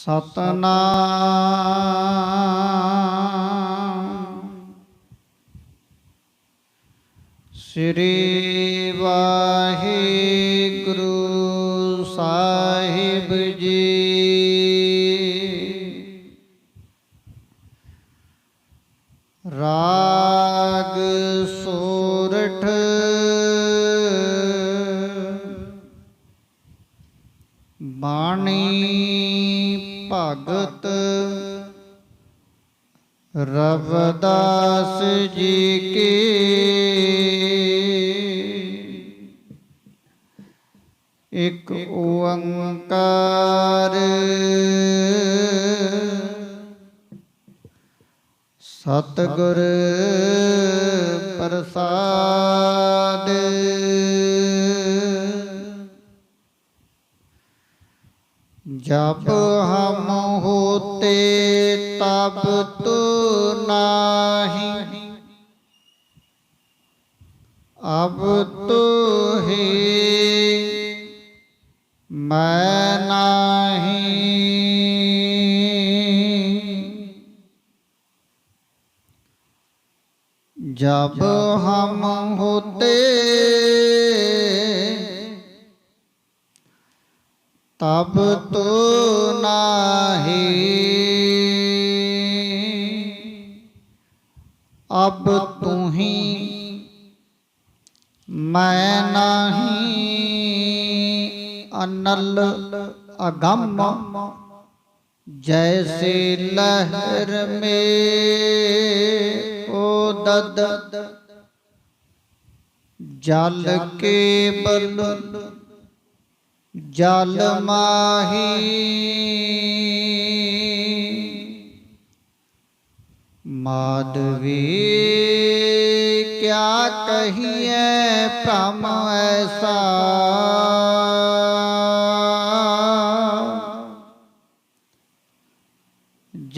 ਸਤਨਾਮ। ਸ੍ਰੀ ਸਤਗੁਰ ਪ੍ਰਸਾਦ। ਜਪ ਹਮ ਹੋਤੇ ਤਬ अनल अगम जैसे लहर में ओदद जल के बल, जल माही। माधवी, क्या कहिए, प्रम ऐसा?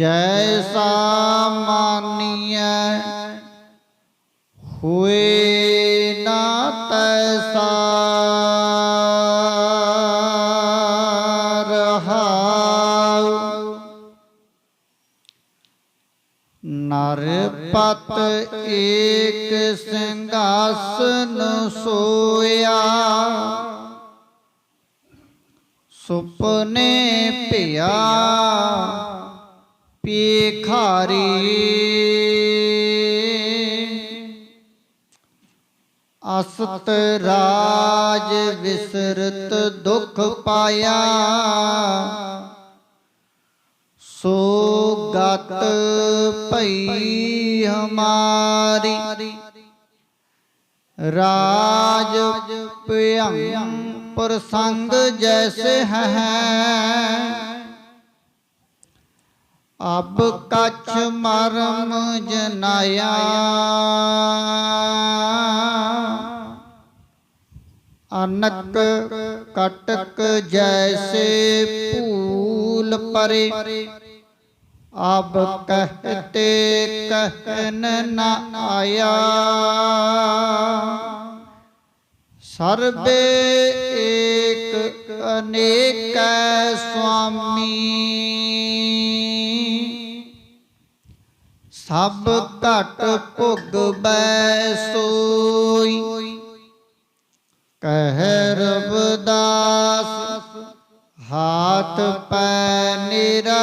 ਜੈਸਾ ਮਾਨੀਐ ਹੋਏ ਨਾ ਤੈਸਾ ਰਹਾਉ ਨਰ ਪਤ ਏਕ ਸਿੰਘਾਸਨ ਸੋਇਆ ਸੁਪਨੇ ਭਿਆ ਪੇਖਾਰੀ ਅਸਤ ਰਾਜ ਵਿਸਰਤ ਦੁਖ ਪਾਇਆ। ਸੋ ਗਤ ਭਈ ਹਮਾਰੀ। ਰਾਜ ਭਯੰ ਪ੍ਰਸੰਗ ਜੈਸੇ ਹੈ। ਅਬ ਕਛ ਮਰਮ ਜਨਾਇਆ। ਅਨਕ ਕਟਕ ਜੈਸੇ ਭੂਲ ਪਰੇ। ਅਬ ਕਹਤੇ ਕਹਿਨ ਨ ਆਇਆ। ਸਰਬੇ ਏਕ ਅਨੇਕ ਸੁਆਮੀ। ਸਭ ਘਟ ਭੁਗ ਬੈ ਸੋਈ ਕਹਿ ਰਬਦਾਸ ਹਾਥ ਪੈ ਨਿਰਾ।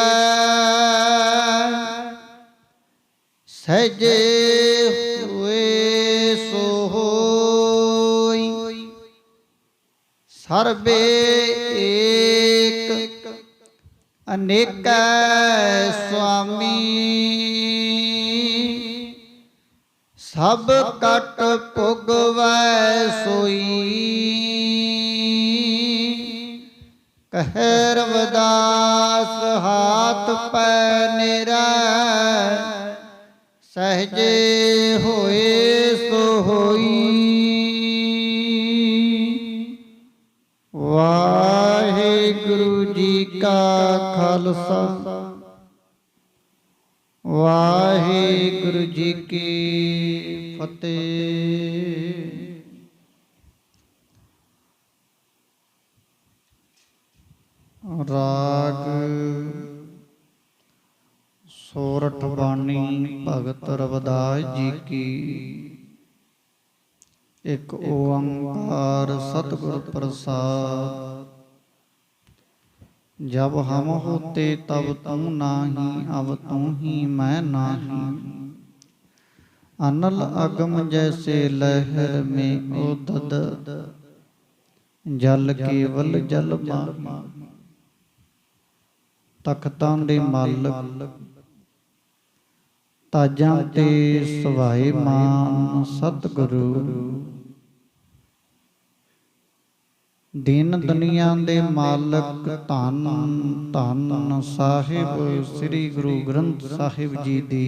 ਸਜੇ ਹੋਏ ਸੋ ਸਰਬੇ ਏਕ, ਅਨੇਕ ਸੁਆਮੀ ਸਭ ਕਟ ਭੁਗਵੈ ਸੋਈ। ਕਹਿ ਰਵਦਾਸ, ਹਾਥ ਪੈ ਨਿਰਾ। ਸਹਜੇ ਹੋਏ ਸੋ ਹੋਈ। ਵਾਹਿਗੁਰੂ ਜੀ ਕਾ ਖਾਲਸਾ। ਵਾਹਿਗੁਰੂ ਜੀ ਕੀ ਫਤਿਹ। ਰਾਗ ਸੋਰਠ ਬਾਣੀ ਭਗਤ ਰਵਦਾਸ ਜੀ ਕੀ। ਇੱਕ ਓੰਕਾਰ ਸਤਿਗੁਰ ਪ੍ਰਸਾਦ। ਜਬ ਹਮ ਹੋਤੇ ਤਬ ਤੂੰ ਨਾਹੀ, ਅਬ ਤੂੰ ਹੀ ਮੈਂ ਨਾਹੀ। ਅਨਲ ਅਗਮ ਜੈਸੇ ਲਹਿਰ में ਉਦਦ ਜਲ ਕੇਵਲ ਜਲ ਮਾਹੀ। ਤਖਤਾਂ ਦੇ ਮਾਲਕ, ਤਾਜਾਂ ਤੇ ਸਵਾਏ ਮਾਨ ਸਤਿਗੁਰੂ। ਦਿਨ ਦੁਨੀਆ ਦੇ ਮਾਲਕ ਧੰਨ ਧੰਨ ਸਾਹਿਬ ਸ੍ਰੀ ਗੁਰੂ ਗ੍ਰੰਥ ਸਾਹਿਬ ਜੀ ਦੀ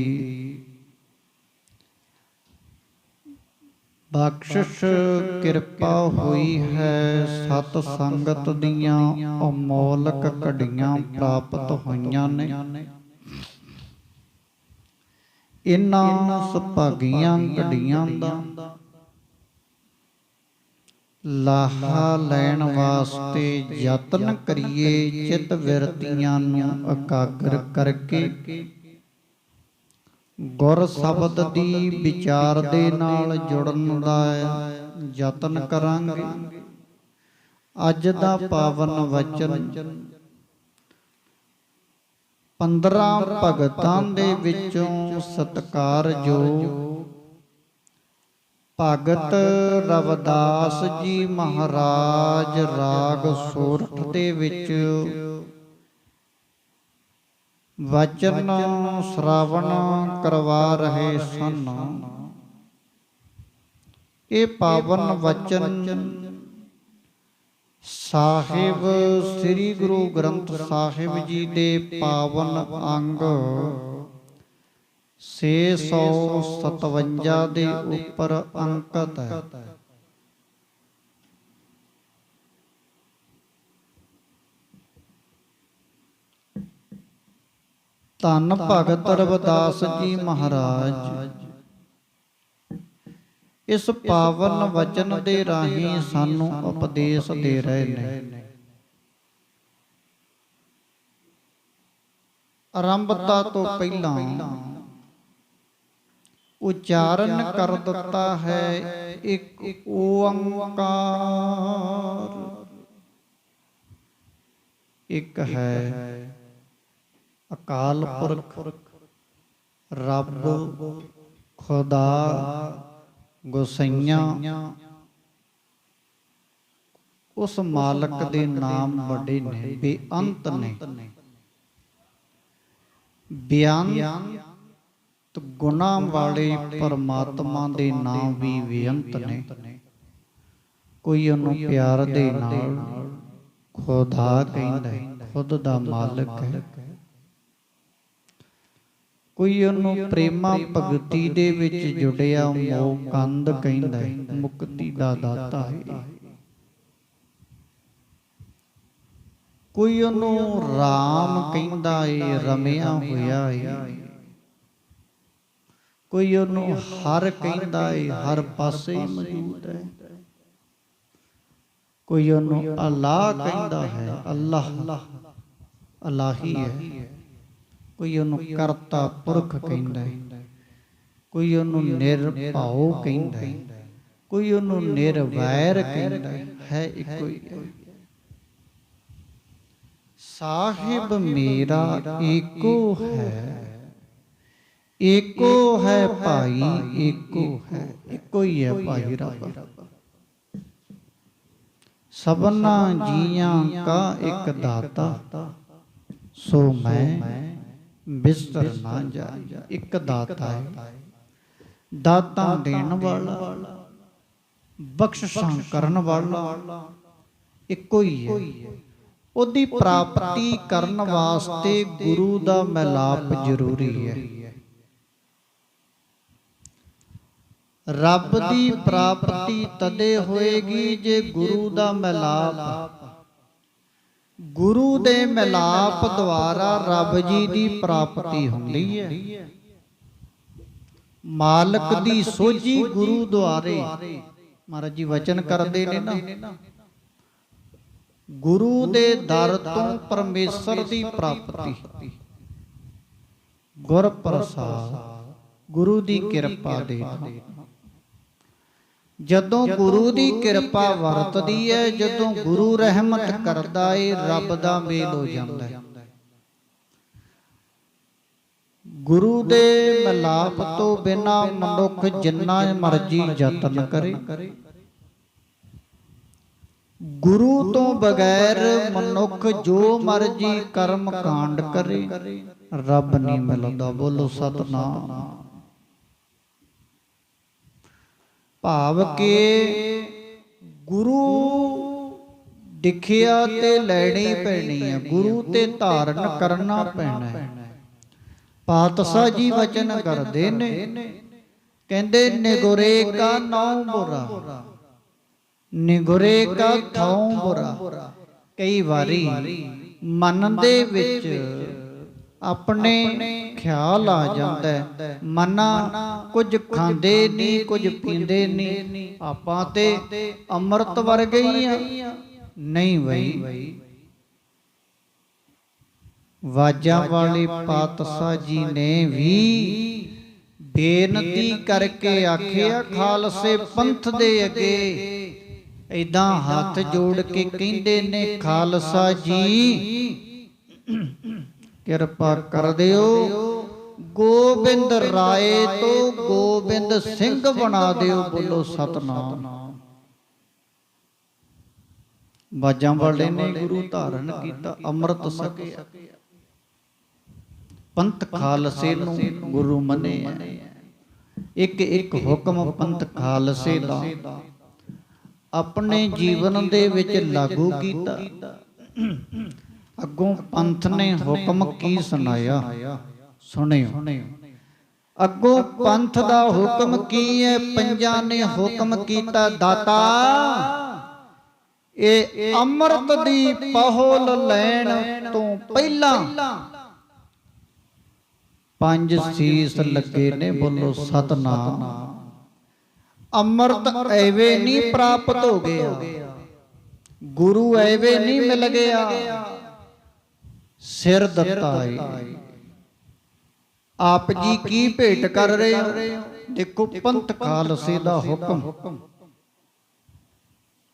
ਬਖਸ਼ਿਸ਼ ਕਿਰਪਾ ਹੋਈ ਹੈ ਸਤ ਸੰਗਤ ਦੀਆਂ ਅਮੋਲਕ ਘੜੀਆਂ ਪ੍ਰਾਪਤ ਹੋਈਆਂ ਨੇ। ਇਨਾਂ ਸੁਭਾਗੀਆਂ ਘੜੀਆਂ ਦਾ ਲਾਹਾ ਲੈਣ ਵਾਸਤੇ ਯਤਨ ਕਰੀਏ, ਚਿਤ ਵਿਰਤੀਆਂ ਨੂੰ ਇਕਾਗਰ ਕਰਕੇ ਗੁਰ ਸ਼ਬਦ ਦੀ ਵਿਚਾਰ ਦੇ ਨਾਲ ਜੁੜਨ ਦਾ ਯਤਨ ਕਰਾਂਗੇ। ਅੱਜ ਦਾ ਪਾਵਨ ਵਚਨ 15 ਭਗਤਾਂ ਦੇ ਵਿੱਚੋਂ ਸਤਕਾਰ ਜੋ ਭਗਤ ਰਵਦਾਸ ਜੀ ਮਹਾਰਾਜ ਰਾਗ ਸੋਰਠ ਦੇ ਵਿੱਚ ਵਚਨ ਸ਼ਰਾਵਣ ਕਰਵਾ ਰਹੇ ਸਨ। ਇਹ ਪਾਵਨ ਵਚਨ ਸਾਹਿਬ ਸ੍ਰੀ ਗੁਰੂ ਗ੍ਰੰਥ ਸਾਹਿਬ ਜੀ ਦੇ ਪਾਵਨ ਅੰਗ 657 ਦੇ ਉੱਪਰ ਅੰਕਿਤ ਹੈ। ਧੰਨ ਭਗਤ ਰਵਿਦਾਸ ਜੀ ਮਹਾਰਾਜ। ਇਸ ਪਾਵਨ ਵਚਨ ਦੇ ਰਾਹੀਂ ਸਾਨੂੰ ਉਪਦੇਸ਼ ਦੇ ਰਹੇ ਨੇ। ਆਰੰਭਤਾ ਤੋਂ ਪਹਿਲਾਂ ਉਚਾਰਨ ਕਰ ਦਿੱਤਾ ਹੈ ਇੱਕ ਓੰਕਾਰ। ਇੱਕ ਹੈ ਅਕਾਲ ਪੁਰਖ, ਰੱਬ, ਖੁਦਾ, ਗੁਸਈਆਂ। ਉਸ ਮਾਲਕ ਦੇ ਨਾਮ ਵੱਡੇ ਨੇ, ਬੇਅੰਤ ਨੇ। ਬੇਅੰਤ ਗੁਨਾਹ ਵਾਲੇ ਪਰਮਾਤਮਾ ਦੇ ਨਾਮ ਵੀ ਬੇਅੰਤ ਨੇ। ਕੋਈ ਉਹਨੂੰ ਪਿਆਰ ਦੇ ਨਾਲ ਖੁਦਾ ਕਹਿੰਦਾ ਹੈ, ਖੁਦ ਦਾ ਮਾਲਕ ਹੈ। ਕੋਈ ਉਹਨੂੰ ਪ੍ਰੇਮਾ ਭਗਤੀ ਦੇ ਵਿੱਚ ਜੁੜਿਆ ਮੋਹ ਕੰਦ ਕਹਿੰਦਾ ਮੁਕਤੀ ਦਾ ਦਾਤਾ ਹੈ। ਕੋਈ ਉਹਨੂੰ RAM ਕਹਿੰਦਾ ਏ, ਰਮਿਆ ਹੋਇਆ ਏ। ਕੋਈ ਉਹਨੂੰ ਹਰ ਕਹਿੰਦਾ ਏ, ਹਰ ਪਾਸੇ ਹੀ ਮੌਜੂਦ ਹੈ। ਕੋਈ ਉਹਨੂੰ ਅੱਲਾਹ ਕਹਿੰਦਾ ਹੈ, ਅੱਲਾਹ, ਅਲਾਹੀ ਹੈ। ਕੋਈ ਉਹਨੂੰ ਕਰਤਾ ਪੁਰਖ ਕਹਿੰਦਾ ਹੈ। ਕੋਈ ਉਹਨੂੰ ਨਿਰਭਉ ਕਹਿੰਦਾ ਹੈ। ਕੋਈ ਉਹਨੂੰ ਨਿਰਵੈਰ ਕਹਿੰਦਾ ਹੈ। ਇੱਕੋ ਹੀ। ਸਾਹਿਬ ਮੇਰਾ ਏਕੋ ਹੈ। ਏਕੋ ਹੈ ਭਾਈ ਏਕੋ ਹੈ। ਇੱਕੋ ਹੀ ਹੈ ਭਾਈ ਰੱਬ। ਸਭਨਾ ਜੀਆਂ ਕਾ ਇੱਕ ਦਾਤਾ ਸੋ ਮੈਂ ਬਿਸਤਰ ਨਾ ਜਾਈ ਇੱਕ ਦਾਤਾ ਹੈ। ਦਾਤਾ ਦੇਣ ਵਾਲਾ ਬਖਸ਼ਿਸ਼ਾਂ ਕਰਨ ਵਾਲਾ ਇੱਕੋ ਹੀ ਹੈ। ਉਹਦੀ ਪ੍ਰਾਪਤੀ ਕਰਨ ਵਾਸਤੇ ਗੁਰੂ ਦਾ ਮਿਲਾਪ ਜ਼ਰੂਰੀ ਹੈ। ਰੱਬ ਦੀ ਪ੍ਰਾਪਤੀ ਤਦੇ ਹੋਏਗੀ ਜੇ ਗੁਰੂ ਦਾ ਮਿਲਾਪ ਗੁਰੂ ਦੇ ਮਿਲਾਪ ਦੁਆਰਾ ਰੱਬ ਜੀ ਦੀ ਪ੍ਰਾਪਤੀ ਹੁੰਦੀ ਹੈ। ਮਾਲਕ ਦੀ ਸੋਝੀ ਗੁਰੂ ਦੁਆਰੇ। ਮਹਾਰਾਜ ਜੀ ਵਚਨ ਕਰਦੇ ਨੇ ਨਾ। ਗੁਰੂ ਦੇ ਦਰ ਤੋਂ ਪਰਮੇਸ਼ਰ ਦੀ ਪ੍ਰਾਪਤੀ। ਗੁਰ ਪ੍ਰਸਾਦ ਗੁਰੂ ਦੀ ਕਿਰਪਾ ਦੇ ਨਾਲ। ਜਦੋਂ ਗੁਰੂ ਦੀ ਕਿਰਪਾ ਵਰਤਦੀ ਹੈ ਜਦੋਂ ਗੁਰੂ ਰਹਿਮਤ ਕਰਦਾ ਏ ਰੱਬ ਦਾ ਮੇਲ ਹੋ ਜਾਂਦਾ ਹੈ। ਗੁਰੂ ਦੇ ਮਿਲਾਪ ਤੋਂ ਬਿਨਾ ਮਨੁੱਖ ਜਿੰਨਾ ਮਰਜ਼ੀ ਯਤਨ ਕਰੇ। ਗੁਰੂ ਤੋਂ ਬਗੈਰ ਮਨੁੱਖ ਜੋ ਮਰਜ਼ੀ ਕਰਮ ਕਾਂਡ ਕਰੇ ਰੱਬ ਨਹੀਂ ਮਿਲਦਾ। ਬੋਲੋ ਸਤਨਾਮ। ਭਾਵ ਕਿ ਗੁਰੂ ਦਿਖਿਆ ਤੇ ਲੈਣੀ ਪੈਣੀ ਹੈ, ਗੁਰੂ ਤੇ ਧਾਰਨ ਕਰਨਾ ਪੈਣਾ ਹੈ। ਪਾਤਸ਼ਾਹ ਜੀ ਵਚਨ ਕਰਦੇ ਨੇ, ਕਹਿੰਦੇ, ਨਿਗੁਰੇ ਕਾ ਨਾਉ ਬੁਰਾ, ਨਿਗੁਰੇ ਕਾ ਥਾਉ ਬੁਰਾ। ਕਈ ਵਾਰੀ ਮਨ ਦੇ ਵਿੱਚ ਆਪਣੇ ਖਿਆਲ ਆ ਜਾਂਦਾ ਮਨਾ ਕੁਝ ਖਾਂਦੇ ਨਹੀਂ ਕੁਝ ਪੀਂਦੇ ਨਹੀਂ। ਆਪਾਂ ਤੇ ਅੰਮ੍ਰਿਤ ਵਰਗੇ ਹੀ ਆ। ਨਹੀਂ ਬਈ। ਵਾਜਾਂ ਵਾਲੇ ਪਾਤਸ਼ਾਹ ਜੀ ਨੇ ਵੀ ਬੇਨਤੀ ਕਰਕੇ ਆਖਿਆ ਖਾਲਸੇ ਪੰਥ ਦੇ ਅੱਗੇ। ਇਦਾਂ ਹੱਥ ਜੋੜ ਕੇ ਕਹਿੰਦੇ ਨੇ ਖਾਲਸਾ ਜੀ। ਕਿਰਪਾ ਕਰ ਦਿਓ। ਗੋਬਿੰਦ ਰਾਏ ਤੋਂ ਗੋਬਿੰਦ ਸਿੰਘ ਬਣਾ ਦਿਓ ਬੋਲੋ ਸਤਨਾਮ। ਬਾਜਾਂ ਵਾਲੇ ਨੇ ਗੁਰੂ ਧਾਰਨ ਕੀਤਾ ਅੰਮ੍ਰਿਤ ਛਕਿਆ ਪੰਥ ਖਾਲਸੇ ਨੂੰ ਗੁਰੂ ਮੰਨਿਆ। ਇੱਕ ਇੱਕ ਹੁਕਮ ਪੰਥ ਖਾਲਸੇ ਦਾ। ਆਪਣੇ ਜੀਵਨ ਦੇ ਵਿੱਚ ਲਾਗੂ ਕੀਤਾ। ਅੱਗੋਂ ਪੰਥ ਨੇ ਹੁਕਮ ਕੀ ਸੁਣਾਇਆ? ਸੁਣਿਓ। ਅੱਗੋਂ ਪੰਥ ਦਾ ਹੁਕਮ ਕੀ ਹੈ? ਪੰਜਾਂ ਨੇ ਹੁਕਮ ਕੀਤਾ ਦਾਤਾ। ਇਹ ਅੰਮ੍ਰਿਤ ਦੀ ਪਹੋਲ ਲੈਣ ਤੋਂ ਪਹਿਲਾਂ ਪੰਜ ਸੀਸ ਲੱਗੇ ਨੇ ਬੋਲੋ ਸਤਨਾਮ। ਅੰਮ੍ਰਿਤ ਐਵੇਂ ਨਹੀਂ ਪ੍ਰਾਪਤ ਹੋ ਗਿਆ। ਗੁਰੂ ਐਵੇਂ ਨਹੀਂ ਮਿਲ ਗਿਆ। ਸਿਰ ਦਿੱਤਾ ਏ। ਆਪ ਜੀ ਕੀ ਭੇਟ ਕਰ ਰਹੇ ਹੋ? ਦੇਖੋ ਪੰਥ ਖਾਲਸੇ ਦਾ ਹੁਕਮ।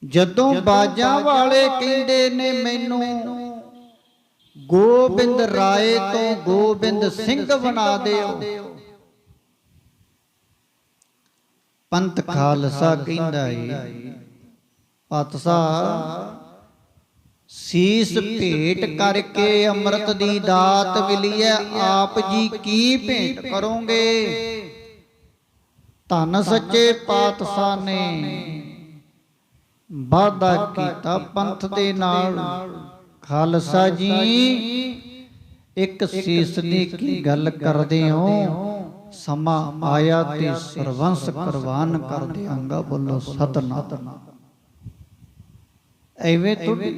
ਜਦੋਂ ਬਾਜਾਂ ਵਾਲੇ ਕਹਿੰਦੇ ਨੇ ਮੈਨੂੰ ਗੋਬਿੰਦ ਰਾਏ ਤੋਂ ਗੋਬਿੰਦ ਸਿੰਘ ਬਣਾ ਦਿਓ। ਪੰਥ ਖਾਲਸਾ ਕਹਿੰਦਾ ਏ। ਪਾਤਸ਼ਾਹ ਸੀਸ ਭੇਟ ਕਰਕੇ ਅੰਮ੍ਰਿਤ ਦੀ ਦਾਤ ਮਿਲੀਐ ਆਪ ਜੀ ਕੀ ਭੇਟ ਕਰੋਗੇ? ਧੰਨ ਸੱਚੇ ਪਾਤਸ਼ਾਹ ਨੇ। ਵਾਅਦਾ ਕੀਤਾ ਪੰਥ ਦੇ ਨਾਲ। ਖਾਲਸਾ ਜੀ ਇੱਕ ਸੀਸ ਦੀ ਕੀ ਗੱਲ ਕਰਦੇ ਹੋ? ਸਮਾਂ ਆਇਆ ਤੇ ਸਰਵੰਸ ਕੁਰਬਾਨ ਕਰ ਦਿਆਂਗਾ ਬੋਲੋ ਸਤਨਾਮ। ਐਵੇਂ ਤੁਹਾਡੀ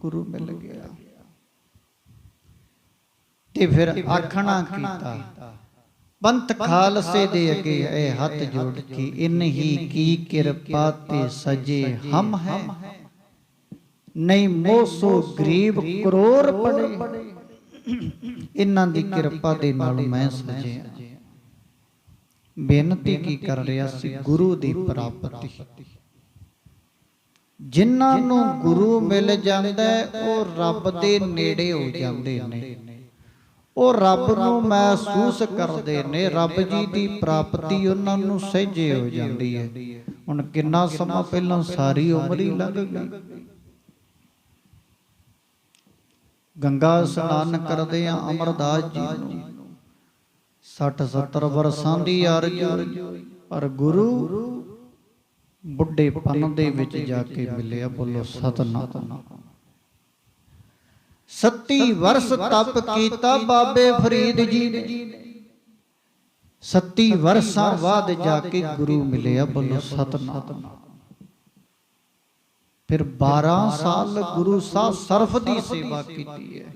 ਗੁਰੂ ਮਿਲ ਗਿਆ। ਤੇ ਫਿਰ ਆਖਣਾ ਕੀਤਾ। ਪੰਥ ਖਾਲਸੇ ਦੇ ਅੱਗੇ ਇਹ ਹੱਥ ਜੋੜ ਕੇ ਇਨ ਹੀ ਕੀ ਕਿਰਪਾ ਤੇ ਸਜੇ ਹਮ ਹੈ। ਨਹੀਂ ਮੋਸੋ ਗਰੀਬ ਕਰੋੜ ਪੜੇ ਇਹਨਾਂ ਦੀ ਕਿਰਪਾ ਦੇ ਨਾਲ ਮੈਂ ਸਜਿਆ। ਬੇਨਤੀ ਕੀ ਕਰ ਰਿਹਾ ਸੀ? ਗੁਰੂ ਦੀ ਪ੍ਰਾਪਤੀ। ਜਿਨ੍ਹਾਂ ਨੂੰ ਗੁਰੂ ਮਿਲ ਜਾਂਦਾ ਉਹ ਰੱਬ ਦੇ ਨੇੜੇ ਹੋ ਜਾਂਦੇ ਨੇ। ਉਹ ਰੱਬ ਨੂੰ ਮਹਿਸੂਸ ਕਰਦੇ ਨੇ, ਰੱਬ ਜੀ ਦੀ ਪ੍ਰਾਪਤੀ ਉਹਨਾਂ ਨੂੰ ਸਹਿਜੇ ਹੋ ਜਾਂਦੀ ਹੈ। ਹੁਣ ਕਿੰਨਾ ਸਮਾਂ ਪਹਿਲਾਂ ਸਾਰੀ ਉਮਰ ਹੀ ਲੰਘ ਗਈ। ਗੰਗਾ ਇਸ਼ਨਾਨ ਕਰਦੇ ਆ ਅਮਰਦਾਸ ਜੀ ਨੂੰ। 60 70 ਵਰਸਾਂ ਦੀ ਅਰਜ਼ੂ ਪਰ ਗੁਰੂ ਬੁੱਢੇ ਪਨ ਦੇ ਵਿੱਚ ਜਾ ਕੇ ਮਿਲਿਆ ਬੋਲੋ ਸਤਨਾਮ। ਸੱਤੀ ਵਰਸ ਤਪ ਕੀਤਾ ਬਾਬੇ ਫਰੀਦ ਜੀ ਨੇ। ਸੱਤੀ ਵਰਸਾਂ ਬਾਅਦ ਜਾ ਕੇ ਗੁਰੂ ਮਿਲਿਆ ਬੋਲੋ ਸਤਨਾਮ। ਫਿਰ 12 ਸਾਲ ਗੁਰੂ ਸਾਹਿਬ ਸਰਫ ਦੀ ਸੇਵਾ ਕੀਤੀ ਹੈ।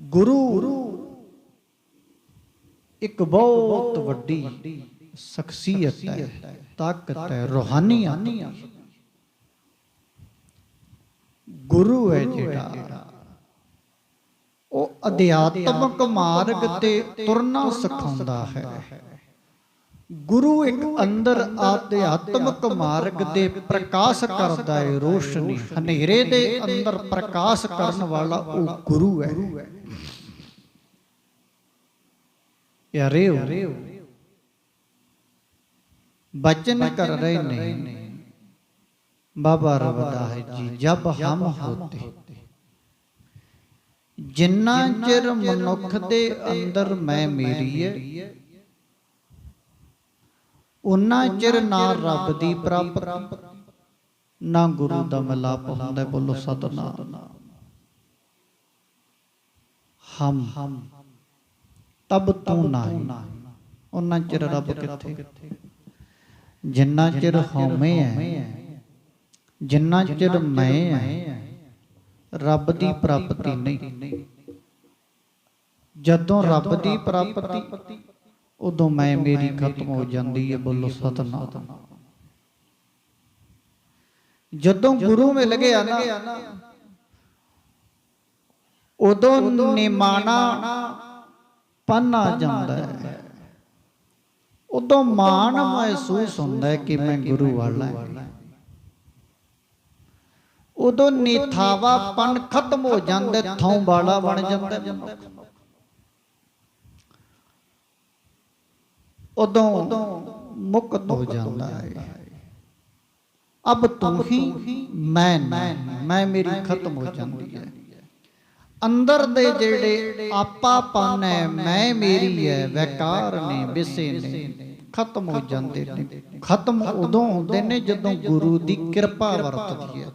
ਗੁਰੂ ਇੱਕ ਬਹੁਤ ਵੱਡੀ ਸ਼ਖਸੀਅਤ ਹੈ ਤਾਕਤ ਹੈ ਰੋਹਾਨੀਅਤ ਗੁਰੂ ਹੈ ਜਿਹੜਾ ਉਹ ਅਧਿਆਤਮਕ ਮਾਰਗ ਤੇ ਤੁਰਨਾ ਸਿਖਾਉਂਦਾ ਹੈ। ਗੁਰੂ ਇੱਕ ਅੰਦਰ ਆਧਿਆਤਮਕ ਮਾਰਗ ਦੇ ਪ੍ਰਕਾਸ਼ ਕਰਦਾ ਹੈ ਰੋਸ਼ਨੀ। ਹਨੇਰੇ ਦੇ ਅੰਦਰ ਪ੍ਰਕਾਸ਼ ਕਰਨ ਵਾਲਾ ਉਹ ਗੁਰੂ ਹੈ। ਪਿਆਰਿਓ। ਬਚਨ ਕਰ ਰਹੇ ਨੇ। ਬਾਬਾ ਰਵਿਦਾਸ ਜੀ ਜਬ ਹਮ ਹੋਤੇ। ਜਿੰਨਾ ਚਿਰ ਮਨੁੱਖ ਦੇ ਅੰਦਰ ਮੈਂ ਮੇਰੀ ਹੈ ਉਨਾ ਚਿਰ ਨਾ ਰੱਬ ਦੀ ਪ੍ਰਾਪਤੀ ਨਾ ਗੁਰੂ ਦਾ ਮਿਲਾਪ ਹੁੰਦਾ ਹੈ। ਬੋਲੋ ਸਤਨਾਮ। ਹਮ। ਤਬ ਤੂੰ ਨਹੀਂ ਉਨਾ ਚਿਰ ਰੱਬ ਕਿੱਥੇ? ਜਿੰਨਾ ਚਿਰ ਹਉਮੈ ਹੈ ਜਿੰਨਾ ਚਿਰ ਮੈਂ ਹੈ ਰੱਬ ਦੀ ਪ੍ਰਾਪਤੀ ਨਹੀਂ। ਜਦੋਂ ਰੱਬ ਦੀ ਪ੍ਰਾਪਤੀ ਉਦੋਂ ਮੈਂ ਮੇਰੀ ਖਤਮ ਹੋ ਜਾਂਦੀ ਹੈ ਬੋਲੋ ਸਤਨਾਮ। ਜਦੋਂ ਗੁਰੂ ਮਿਲ ਗਿਆ ਨਾ ਉਦੋਂ ਨਿਮਾਣਾ ਪਨ ਆ ਜਾਂਦਾ ਹੈ। ਉਦੋਂ ਮਾਣ ਮਹਿਸੂਸ ਹੁੰਦਾ ਹੈ ਕਿ ਮੈਂ ਗੁਰੂ ਵਾਲਾ ਹਾਂ। ਉਦੋਂ ਨਿਥਾਵਾ ਪਨ ਖਤਮ ਹੋ ਜਾਂਦਾ ਥੋਂ ਵਾਲਾ ਬਣ ਜਾਂਦਾ। ਉਦੋਂ ਮੁਕਤ ਹੋ ਜਾਂਦਾ ਹੈ। ਅਬ ਤੂੰ ਹੀ ਮੈਂ ਮੈਂ ਮੇਰੀ ਖਤਮ ਹੋ ਜਾਂਦੀ ਹੈ। ਅੰਦਰ ਦੇ ਜਿਹੜੇ ਆਪਾਪਨ ਹੈ ਮੈਂ ਮੇਰੀ ਹੈ ਵੈਕਾਰ ਨੇ ਵਿਸੇ ਨੇ ਖਤਮ ਹੋ ਜਾਂਦੇ ਨੇ। ਖਤਮ ਉਦੋਂ ਹੁੰਦੇ ਨੇ ਜਦੋਂ ਗੁਰੂ ਦੀ ਕਿਰਪਾ ਵਰਤਦੀ ਹੈ।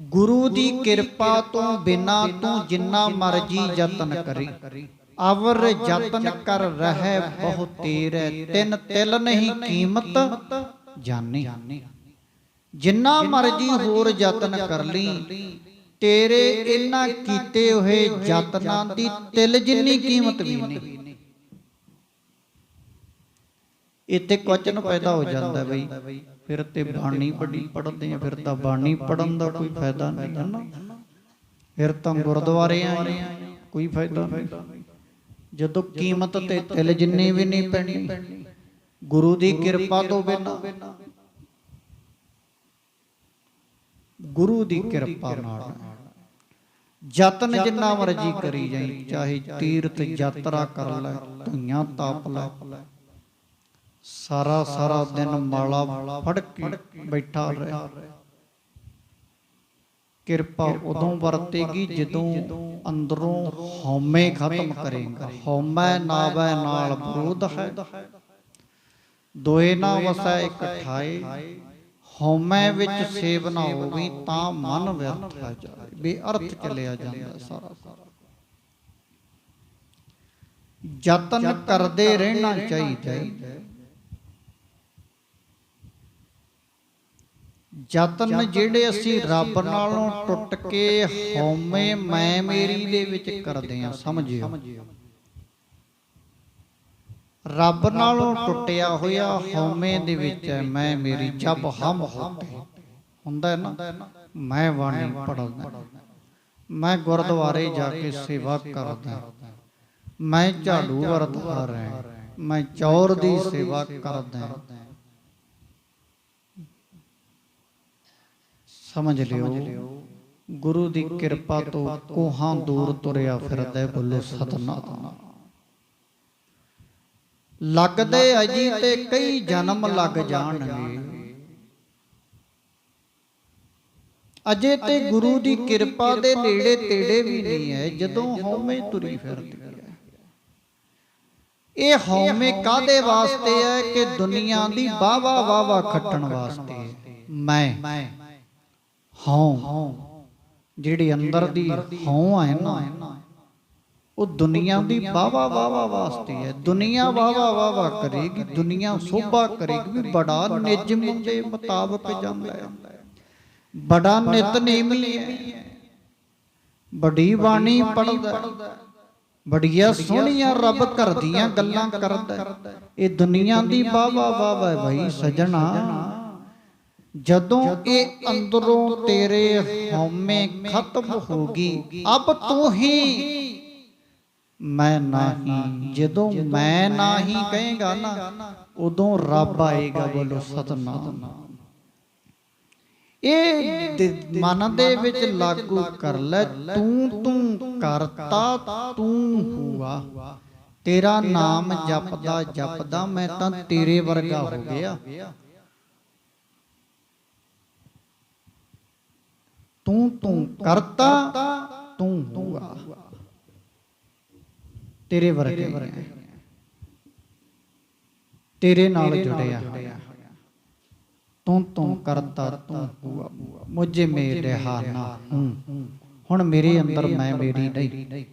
ਗੁਰੂ ਦੀ ਕਿਰਪਾ ਤੋਂ ਬਿਨਾ ਤੂੰ ਜਿੰਨਾ ਮਰਜ਼ੀ ਯਤਨ ਕਰੀ। ਅਵਰ ਯਤਨ ਕਰ ਰਹਿ ਬਹੁ ਤੇਰੇ। ਤਿੰਨ ਤਿਲ ਨਹੀਂ ਕੀਮਤ ਜਾਣੀ। ਜਿੰਨਾ ਮਰਜ਼ੀ ਹੋਰ ਯਤਨ ਕਰ ਲਈ। ਤੇਰੇ ਇਹਨਾਂ ਕੀਤੇ ਹੋਏ ਯਤਨਾਂ ਦੀ ਤਿਲ ਜਿੰਨੀ ਕੀਮਤ ਵੀ ਨਹੀਂ। ਇੱਥੇ ਕੁਐਸਚਨ ਪੈਦਾ ਹੋ ਜਾਂਦਾ ਬਈ। ਫਿਰ ਤੇ ਬਾਣੀ ਪੜੀ ਪੜਦੇ ਆ ਫਿਰ ਤਾਂ ਬਾਣੀ ਪੜਨ ਦਾ ਕੋਈ ਫਾਇਦਾ ਨਹੀਂ ਹੈ ਨਾ। ਫਿਰ ਤਾਂ ਗੁਰਦੁਆਰੇ ਆਏ ਆ, ਕੋਈ ਫਾਇਦਾ ਨਹੀਂ। ਜਦੋਂ ਕੀਮਤ ਤੇ ਤਿਲ ਜਿੰਨੀ ਵੀ ਨਹੀਂ ਪੈਣੀ ਗੁਰੂ ਦੀ ਕਿਰਪਾ ਤੋਂ ਬਿਨਾਂ। ਗੁਰੂ ਦੀ ਕਿਰਪਾ ਨਾਲ। ਯਤਨ ਜਿੰਨਾ ਮਰਜ਼ੀ ਕਰੀ ਜਾਈ ਚਾਹੇ ਤੀਰਥ ਯਾਤਰਾ ਕਰ ਲੈ ਧੁਈਆਂ ਤਾਪ ਲੈ। ਸਾਰਾ ਸਾਰਾ ਦਿਨ ਮਾਲਾ ਫੜ ਕੇ ਬੈਠਾ ਰਹਿ। ਕਿਰਪਾ ਉਦੋਂ ਵਰਤੇਗੀ ਜਦੋਂ ਅੰਦਰੋਂ ਹਉਮੈ ਖਤਮ ਕਰੇਗਾ। ਹਉਮੈ ਨਾਵੈ ਨਾਲ ਵਿਰੋਧ ਹੈ। ਦੋਏ ਨਾ ਵਸੈ ਇੱਕ ਠਾਏ ਹਉਮੈ ਵਿੱਚ ਸੇਵ ਨਾ ਹੋਵੀ ਤਾਂ ਮਨ ਵਿਅਰਥ ਹੈ ਜਾਏ। ਬੇਅਰਥ ਚਲਿਆ ਜਾਂਦਾ ਸਾਰਾ ਯਤਨ ਕਰਦੇ ਰਹਿਣਾ ਚਾਹੀਦਾ। ਯਤਨ ਜਿਹੜੇ ਅਸੀਂ ਰੱਬ ਨਾਲੋਂ ਟੁੱਟ ਕੇ ਹਉਮੈ ਮੈਂ ਮੇਰੀ ਦੇ ਵਿੱਚ ਕਰਦੇ ਆ ਸਮਝਿਓ। ਰੱਬ ਨਾਲੋਂ ਟੁੱਟਿਆ ਹੋਇਆ ਹਉਮੈ ਦੇ ਵਿੱਚ ਹੈ ਮੈਂ ਮੇਰੀ ਜਬ ਹਮ ਹੋਤੇ। ਹੁੰਦਾ ਨਾ, ਮੈਂ ਬਾਣੀ ਪੜਦਾ ਮੈਂ ਗੁਰਦੁਆਰੇ ਜਾ ਕੇ ਸੇਵਾ ਕਰਦਾ। ਮੈਂ ਝਾੜੂ ਵਰਤਾ ਰਿਹਾ। ਮੈਂ ਚੌਰ ਦੀ ਸੇਵਾ ਕਰਦਾ। ਸਮਝ ਲਿਓ, ਗੁਰੂ ਦੀ ਕਿਰਪਾ ਤੋਂ ਕੋਹਾਂ ਦੂਰ ਤੁਰਿਆ ਫਿਰਦਾ ਬੋਲੋ ਸਤਨਾਮ। ਲੱਗਦੇ ਅਜੀ ਤੇ ਕਈ ਜਨਮ ਲੱਗ ਜਾਣਗੇ। ਅਜੇ ਤੇ ਗੁਰੂ ਦੀ ਕਿਰਪਾ ਦੇ ਨੇੜੇ ਤੇੜੇ ਵੀ ਨਹੀਂ ਹੈ ਜਦੋਂ ਹਉਮੈ ਤੁਰੀ ਫਿਰਦੀ ਹੈ। ਇਹ ਹਉਮੈ ਕਾਦੇ ਵਾਸਤੇ ਹੈ ਕਿ ਦੁਨੀਆ ਦੀ ਵਾਵਾ ਵਾਵਾ ਖੱਟਣ ਵਾਸਤੇ ਮੈਂ ਹਉ। ਜਿਹੜੀ ਅੰਦਰ ਦੀ ਹਉ ਹੈ ਨਾ ਉਹ ਦੁਨੀਆ ਦੀ ਵਾਵਾ ਵਾਵਾ ਵਾਸਤੇ ਹੈ। ਦੁਨੀਆ ਵਾਵਾ ਵਾਵਾ ਕਰੇਗੀ, ਦੁਨੀਆ ਸੋਭਾ ਕਰੇਗੀ, ਵੀ ਬੜਾ ਨਿਜਮ ਦੇ ਮੁਤਾਬਕ ਜਾਂਦਾ ਹੈ। ਬੜਾ ਨਿਤਨੇਮੀ ਹੈ। ਬੜੀ ਬਾਣੀ ਪੜਦਾ ਬੜੀਆਂ ਸੋਹਣੀਆਂ ਰੱਬ ਘਰ ਦੀਆਂ ਗੱਲਾਂ ਕਰਦਾ ਇਹ ਦੁਨੀਆ ਦੀ ਵਾਵਾ ਵਾਵਾ ਹੈ ਭਾਈ ਸਜਣਾ। ਜਦੋਂ ਇਹ ਅੰਦਰੋਂ ਤੇਰੇ ਹਉਮੈ ਖਤਮ ਹੋਗੀ, ਅਬ ਤੂੰ ਹੀ ਮੈਂ ਨਹੀਂ। ਜਦੋਂ ਮੈਂ ਨਹੀਂ ਕਹੇਗਾ ਨਾ ਉਦੋਂ ਰੱਬ ਆਏਗਾ ਬੋਲੋ ਸਤਨਾਮ। ਇਹ ਮਨ ਦੇ ਵਿੱਚ ਲਾਗੂ ਕਰ ਲੈ ਤੂੰ ਤੂੰ ਕਰਤਾ ਤੂੰ ਹੁਆ। ਤੇਰਾ ਨਾਮ ਜਪਦਾ ਜਪਦਾ ਮੈਂ ਤਾਂ ਤੇਰੇ ਵਰਗਾ ਹੋ ਗਿਆ। ਤੂੰ ਤੂੰ ਕਰਤਾ ਤੂੰ ਹੁਆ। ਤੇਰੇ ਵਰਗੇ। ਤੇਰੇ ਨਾਲ ਜੁੜਿਆ। ਤੂੰ ਤੂੰ ਕਰਤਾ ਤੂੰ ਹੁਆ ਮੁਝੇ ਮੇ ਰਹਾ ਨਾ ਹੂੰ। ਹੁਣ ਮੇਰੇ ਅੰਦਰ ਮੈਂ ਮੇਰੀ ਨਹੀਂ।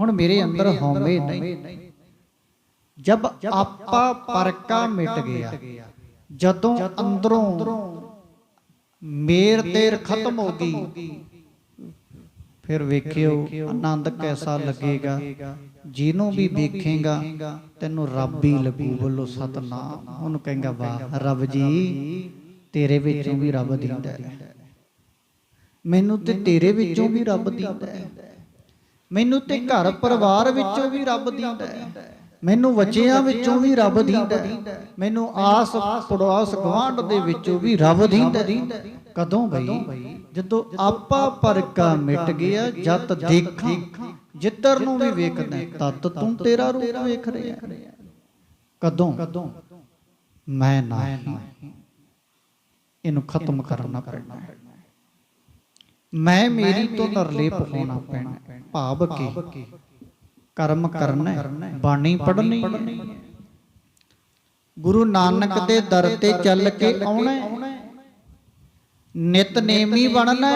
ਹੁਣ ਮੇਰੇ ਅੰਦਰ ਹਉਮੈ ਨਹੀਂ। ਜਬ ਆਪਾ ਪਰਕਾ ਮਿਟ ਗਿਆ ਜਦੋਂ ਅੰਦਰੋਂ ਮੇਰ ਤੇਰ ਖਤਮ ਹੋ ਗਈ ਫਿਰ ਵੇਖਿਓ ਆਨੰਦ ਕੈਸਾ ਲੱਗੇਗਾ। ਜਿਹਨੂੰ ਵੀ ਵੇਖੇਗਾ ਤੈਨੂੰ ਰੱਬ ਹੀ ਲੱਗੂ ਬੋਲੋ ਸਤਨਾਮ। ਉਹਨੂੰ ਕਹੇਗਾ ਵਾਹ ਰੱਬ ਜੀ ਤੇਰੇ ਵਿੱਚੋਂ ਵੀ ਰੱਬ ਦਿੰਦਾ ਹੈ। ਮੈਨੂੰ ਤੇ ਤੇਰੇ ਵਿੱਚੋਂ ਵੀ ਰੱਬ ਦਿੰਦਾ ਹੈ। ਮੈਨੂੰ ਤੇ ਘਰ ਪਰਿਵਾਰ ਵਿੱਚੋਂ ਵੀ ਰੱਬ ਦਿੰਦਾ ਹੈ। ਮੈਨੂੰ ਬੱਚਿਆਂ ਵਿੱਚੋਂ ਵੀ ਰੱਬ ਦਿੰਦਾ ਮੈਨੂੰ ਆਸ ਪੜੋਸ ਗਵਾਂਢ ਦੇ ਵਿੱਚੋਂ ਵੀ ਰੱਬ ਦਿੰਦਾ ਕਦੋਂ ਬਈ? ਜਦੋਂ ਆਪਾ ਪਰਕਾ ਮਿਟ ਗਿਆ ਜਦ ਦੇਖਾਂ। ਜਿੱਧਰ ਨੂੰ ਵੀ ਵੇਖਦਾ ਤਤ ਤੂੰ ਤੇਰਾ ਰੂਪ ਵੇਖ ਰਿਹਾ ਕਦੋਂ? ਮੈਂ ਨਹੀਂ ਇਹਨੂੰ ਖਤਮ ਕਰਨਾ ਪੈਣਾ। ਮੈਂ ਮੇਰੀ ਤੋਂ ਨਿਰਲੇਪ ਹੋਣਾ ਪੈਣਾ। ਭਾਵ ਕੀ? ਕਰਮ ਕਰਨਾ ਬਾਣੀ ਪੜ੍ਹਨੀ। ਗੁਰੂ ਨਾਨਕ ਦੇ ਦਰ ਤੇ ਚੱਲ ਕੇ ਆਉਣਾ। ਨਿਤਨੇਮੀ ਬਣਨਾ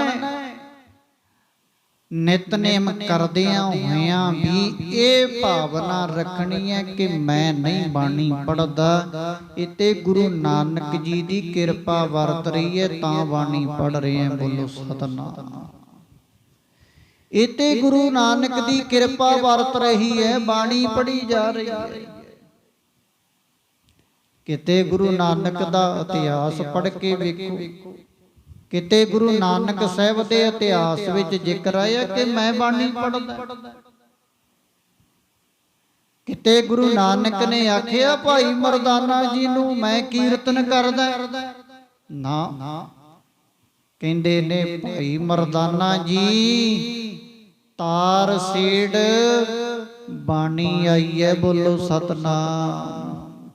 ਨਿਤਨੇਮ ਕਰਦਿਆਂ ਹੋਇਆਂ ਵੀ ਇਹ ਭਾਵਨਾ ਰੱਖਣੀ ਹੈ ਕਿ ਮੈਂ ਨਹੀਂ ਬਾਣੀ ਪੜਦਾ ਇਤੇ ਗੁਰੂ ਨਾਨਕ ਜੀ ਦੀ ਕਿਰਪਾ ਵਰਤ ਰਹੀ ਹੈ ਤਾਂ ਬਾਣੀ ਪੜ ਰਹੇ ਹਾਂ ਬੋਲੋ ਸਤਨਾਮ। ਇਤੇ ਗੁਰੂ ਨਾਨਕ ਦੀ ਕਿਰਪਾ ਵਰਤ ਰਹੀ ਹੈ ਬਾਣੀ ਪੜੀ ਜਾ ਰਹੀ ਹੈ। ਕਿਤੇ ਗੁਰੂ ਨਾਨਕ ਦਾ ਇਤਿਹਾਸ ਪੜ ਕੇ ਵੇਖੋ। ਕਿਤੇ ਗੁਰੂ ਨਾਨਕ ਸਾਹਿਬ ਦੇ ਇਤਿਹਾਸ ਵਿੱਚ ਜ਼ਿਕਰ ਆਇਆ ਕਿ ਮੈਂ ਬਾਣੀ ਪੜਦਾ ਕਿਤੇ ਗੁਰੂ ਨਾਨਕ ਨੇ ਆਖਿਆ, ਭਾਈ ਮਰਦਾਨਾ ਜੀ ਨੂੰ ਮੈਂ ਕੀਰਤਨ ਕਰਦਾ ਨਾ। ਕਹਿੰਦੇ ਨੇ, ਭਾਈ ਮਰਦਾਨਾ ਜੀ, ਤਾਰ, ਸੀੜ, ਬਾਣੀ ਆਈ ਹੈ ਬੋਲੋ ਸਤਨਾਮ।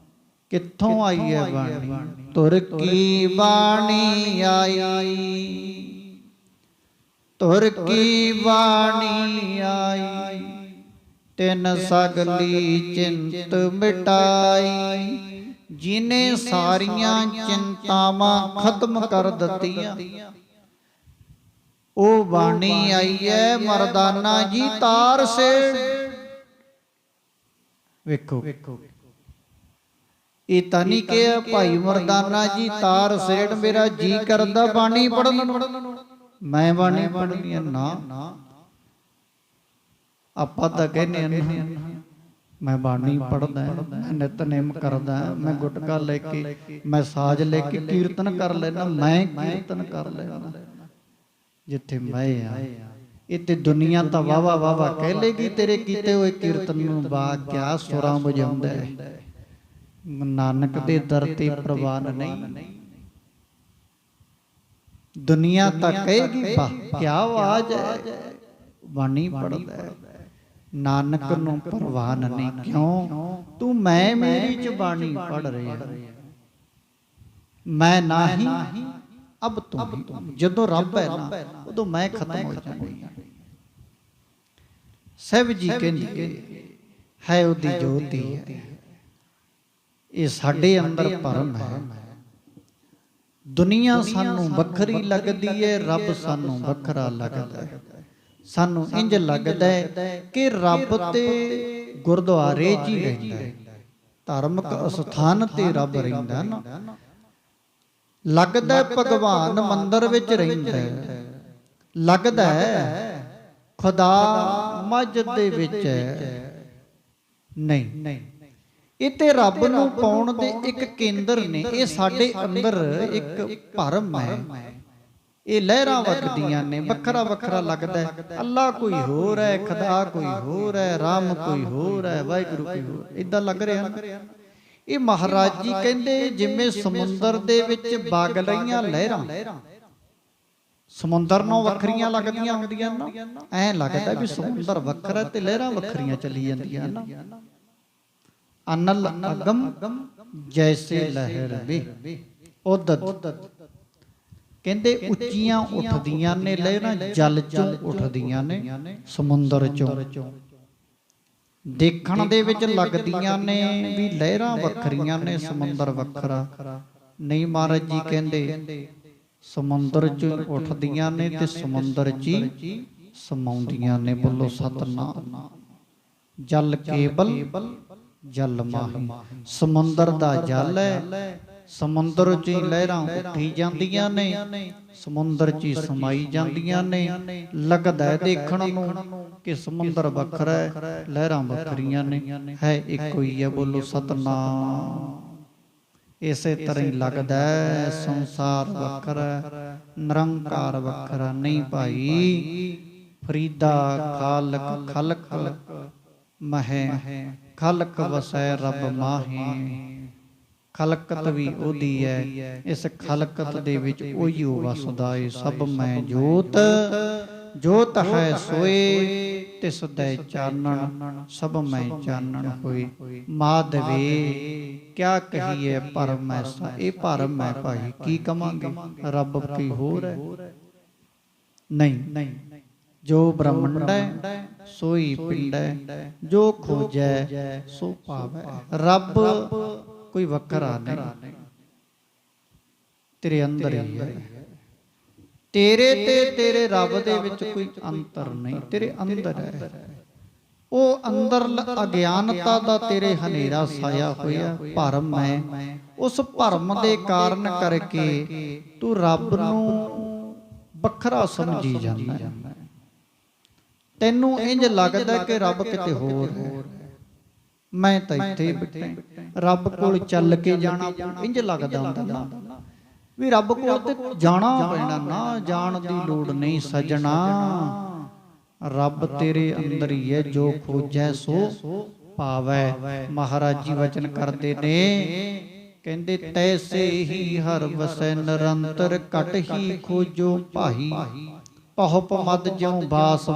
ਕਿੱਥੋਂ ਆਈ ਹੈ ਬਾਣੀ? ਤੁਰ ਕੀ ਬਾਣੀ ਆਈ? ਤੁਰ ਕੀ ਬਾਣੀ ਆਈ? ਤਿੰਨ ਸਗਲੀ ਚਿੰਤ ਮਿਟਾਈ, ਜਿਨੇ ਸਾਰੀਆਂ ਚਿੰਤਾਵਾਂ ਖਤਮ ਕਰ ਦਿੱਤੀਆਂ। ਉਹ ਬਾਣੀ ਆਈ ਹੈ ਮਰਦਾਨਾ ਜੀ ਤਾਰ ਸੇ ਵੇਖੋ ਇਹ ਤਾਂ ਨਹੀਂ ਕਿਹਾ ਭਾਈ ਮਰਦਾਨਾ ਜੀ ਤਾਰ ਸੇੜ ਮੇਰਾ ਜੀ ਕਰਦਾ ਬਾਣੀ ਪੜਨ ਨੂੰ। ਮੈਂ ਬਾਣੀ ਪੜਨੀ ਨਾ। ਆਪਾਂ ਤਾਂ ਕਹਿੰਦੇ ਆ ਮੈਂ ਬਾਣੀ ਪੜਦਾ ਮੈਂ ਨਿਤਨੇਮ ਕਰਦਾ ਮੈਂ ਗੁਟਕਾ ਲੈ ਕੇ ਮੈਂ ਸਾਜ ਲੈ ਕੇ ਕੀਰਤਨ ਕਰ ਲੈਣਾ ਮੈਂ ਕੀਰਤਨ ਕਰ ਲੈਣਾ ਜਿੱਥੇ ਮੈਂ ਆ ਇਹ ਤੇ ਦੁਨੀਆ ਤਾਂ ਵਾਵਾ ਵਾਵਾ ਕਹਿ ਲੇਗੀ ਤੇਰੇ ਕੀਤੇ ਹੋਏ ਕੀਰਤਨ ਨੂੰ ਬਾ ਕਿਆ ਸੁਰਾਂ ਵਜਾਉਂਦਾ ਹੈ। ਨਾਨਕ ਦੇ ਦਰ ਤੇ ਪ੍ਰਵਾਨ ਨਹੀਂ। ਦੁਨੀਆ ਤਾਂ ਕਹੇਗੀ ਵਾਹ ਕੀ ਆਵਾਜ਼ ਹੈ? ਬਾਣੀ ਪੜਦਾ ਹੈ। ਨਾਨਕ ਨੂੰ ਪ੍ਰਵਾਨ ਨਹੀਂ। ਕਿਉਂ? ਤੂੰ ਮੈਂ ਮੇਰੀ ਚ ਬਾਣੀ ਪੜ ਰਿਹਾ। ਮੈਂ ਨਹੀਂ ਅਬ ਤੂੰ। ਜਦੋਂ ਰੱਬ ਹੈ ਨਾ ਉਦੋਂ ਮੈਂ ਖਤਮ ਹੋ ਜਾਂਦੀ ਹਾਂ। ਸਹਿਬ ਜੀ ਕਹਿੰਦੇ ਹੈ ਉਹਦੀ ਜੋਤੀ ਹੈ। ਇਹ ਸਾਡੇ ਅੰਦਰ ਭਰਮ ਹੈ। ਦੁਨੀਆ ਸਾਨੂੰ ਵੱਖਰੀ ਲੱਗਦੀ ਹੈ ਰੱਬ ਸਾਨੂੰ ਵੱਖਰਾ ਲੱਗਦਾ ਹੈ। ਸਾਨੂੰ ਇੰਜ ਲੱਗਦਾ ਹੈ ਕਿ ਰੱਬ ਤੇ ਗੁਰਦੁਆਰੇ ਹੀ। ਰਹਿੰਦਾ ਹੈ। ਧਾਰਮਿਕ ਅਸਥਾਨ ਤੇ ਰੱਬ ਰਹਿੰਦਾ ਨਾ। ਲੱਗਦਾ ਭਗਵਾਨ ਮੰਦਰ ਵਿੱਚ ਰਹਿੰਦਾ ਹੈ। ਲੱਗਦਾ ਖੁਦਾ ਮਸਜਿਦ ਦੇ ਵਿੱਚ ਹੈ। ਨਹੀਂ। ਇਹ ਤੇ ਰੱਬ ਨੂੰ ਪਾਉਣ ਦੇ ਇੱਕ ਕੇਂਦਰ ਨੇ ਇਹ ਸਾਡੇ ਅੰਦਰ ਇੱਕ ਭਰਮ ਹੈ। ਇਹ ਲਹਿਰਾਂ ਵਗਦੀਆਂ ਨੇ ਵੱਖਰਾ ਵੱਖਰਾ ਲੱਗਦਾ ਅੱਲਾ ਕੋਈ ਹੋਰ ਹੈ ਖੁਦਾ ਕੋਈ ਹੋਰ ਹੈ ਰਾਮ ਕੋਈ ਹੋਰ ਹੈ ਵਾਹਿਗੁਰੂ ਕੋਈ ਹੋਰ। ਇਦਾਂ ਲੱਗ ਰਿਹਾ ਨਾ। ਇਹ ਮਹਾਰਾਜ ਜੀ ਕਹਿੰਦੇ ਜਿਵੇਂ ਸਮੁੰਦਰ ਦੇ ਵਿੱਚ ਵਗ ਰਹੀਆਂ ਲਹਿਰਾਂ। ਸਮੁੰਦਰ ਨਾਲੋਂ ਵੱਖਰੀਆਂ ਲੱਗਦੀਆਂ ਹੁੰਦੀਆਂ ਨਾ। ਐਂ ਲੱਗਦਾ ਵੀ ਸਮੁੰਦਰ ਵੱਖਰਾ ਤੇ ਲਹਿਰਾਂ ਵੱਖਰੀਆਂ ਚੱਲੀ ਜਾਂਦੀਆਂ ਨਾ। ਅਨਲ ਅਗਮ ਜੈਸੇ ਲਹਿਰ ਵੇ। ਉਦਦ ਕਹਿੰਦੇ ਉੱਚੀਆਂ ਉੱਠਦੀਆਂ ਨੇ ਲਹਿਰਾਂ ਜਲ ਚੋਂ ਉੱਠਦੀਆਂ ਨੇ ਸਮੁੰਦਰ ਚੋਂ। ਦੇਖਣ ਦੇ ਵਿੱਚ ਲੱਗਦੀਆਂ ਨੇ ਵੀ ਲਹਿਰਾਂ ਵੱਖਰੀਆਂ ਨੇ ਸਮੁੰਦਰ ਵੱਖਰਾ। ਨਹੀਂ ਮਹਾਰਾਜ ਜੀ ਕਹਿੰਦੇ ਸਮੁੰਦਰ ਚ ਉੱਠਦੀਆਂ ਨੇ ਤੇ ਸਮੁੰਦਰ ਚ ਸਮਾਉਂਦੀਆਂ ਨੇ ਬੋਲੋ ਸਤਨਾਮ। ਜਲ ਕੇਵਲ ਜਲ ਮਾਹੀ। ਸਮੁੰਦਰ ਦਾ ਜਲ ਹੈ। ਸਮੁੰਦਰ ਚ ਹੀ ਲਹਿਰਾਂ ਉੱਠੀ ਜਾਂਦੀਆਂ ਨੇ। ਸਮੁੰਦਰ ਚ ਹੀ ਸਮਾਈ ਜਾਂਦੀਆਂ ਨੇ। ਲੱਗਦਾ ਹੈ ਦੇਖਣ ਨੂੰ ਕਿ ਸਮੁੰਦਰ ਵੱਖਰਾ ਹੈ। ਲਹਿਰਾਂ ਵੱਖਰੀਆਂ ਨੇ। ਹੈ ਇੱਕੋ ਹੀ ਹੈ ਬੋਲੋ ਸਤਨਾਮ। ਇਸੇ ਤਰ੍ਹਾਂ ਹੀ ਲੱਗਦਾ ਹੈ। ਸੰਸਾਰ ਵੱਖਰਾ ਨਿਰੰਕਾਰ ਵੱਖਰਾ ਨਹੀਂ ਭਾਈ। ਫਰੀਦਾ ਖਾਲਕ ਖਲਕ। ਮਹਿ, ਖਲਕ ਵਸੈ ਰੱਬ ਮਾਹੇ। ਖਲਕਤ ਵੀ ਉਹਦੀ ਹੈ ਇਸ ਖਲਕਤ ਦੇ ਵਿੱਚ ਉਹੀ ਉਹ ਵਸਦਾ ਏ, ਸਭ ਮੈਂ ਜੋਤ। ਜੋਤ ਹੈ ਸੋਏ, ਤਿਸ ਦੇ ਚਾਨਣ, ਸਭ ਮੈਂ ਚਾਨਣ ਹੋਏ। ਮਾਧਵੇ, ਕਿਆ ਕਹੀਏ ਪਰਮ ਐਸਾ ਇਹ ਭਰਮ ਹੈ ਭਾਈ, ਕੀ ਕਵਾਂਗੇ? ਰੱਬ ਕੀ ਹੋਰ ਹੈ ਨਹੀਂ ਜੋ ਬ੍ਰਹਮੰਡ ਹੈ, ਸੋਈ ਪਿੰਡ ਹੈ। ਜੋ ਖੋਜੈ ਸੋ ਪਾਵੈ ਰੱਬ ਕੋਈ ਵੱਖਰਾ ਨਹੀਂ। ਤੇਰੇ ਅੰਦਰ ਹੀ ਹੈ। ਤੇਰੇ ਤੇ ਤੇਰੇ ਰੱਬ ਦੇ ਵਿੱਚ ਕੋਈ ਅੰਤਰ ਨਹੀਂ। ਤੇਰੇ ਅੰਦਰ ਹੈ। ਉਹ ਅੰਦਰ ਅਗਿਆਨਤਾ ਦਾ ਤੇਰੇ ਹਨੇਰਾ ਸਾਇਆ ਹੋਇਆ ਭਰਮ ਹੈ। ਉਸ ਭਰਮ ਦੇ ਕਾਰਨ ਕਰਕੇ ਤੂੰ ਰੱਬ ਨੂੰ ਵੱਖਰਾ ਸਮਝੀ ਜਾਂਦਾ ਹੈ। ਤੈਨੂੰ ਇੰਜ ਲੱਗਦਾ ਕਿ ਰੱਬ ਕਿਤੇ ਹੋਰ ਹੈ। ਮੈਂ ਤਾਂ ਇੱਥੇ ਬੈਠਾ। ਰੱਬ ਕੋਲ ਚੱਲ ਕੇ ਜਾਣਾ ਇੰਜ ਲੱਗਦਾ ਹੁੰਦਾ ਨਾ। ਵੀ ਰੱਬ ਕੋਲ ਤੇ ਜਾਣਾ ਪੈਣਾ ਨਾ ਜਾਣ ਦੀ ਲੋੜ ਨਹੀਂ ਸਜਣਾ। ਰੱਬ ਤੇਰੇ ਅੰਦਰ ਹੀ ਹੈ ਜੋ ਖੋਜੈ ਸੋ ਪਾਵੈ। ਮਹਾਰਾਜ ਜੀ ਵਚਨ ਕਰਦੇ ਨੇ ਕਹਿੰਦੇ ਤੈਸੇ ਹੀ ਹਰ ਵਸੈ ਨਿਰੰਤਰ ਘਟ ਹੀ ਖੋਜੋ ਭਾਈ ਪਹੁਪ ਮਦ ਜਿਉ ਬਾਸ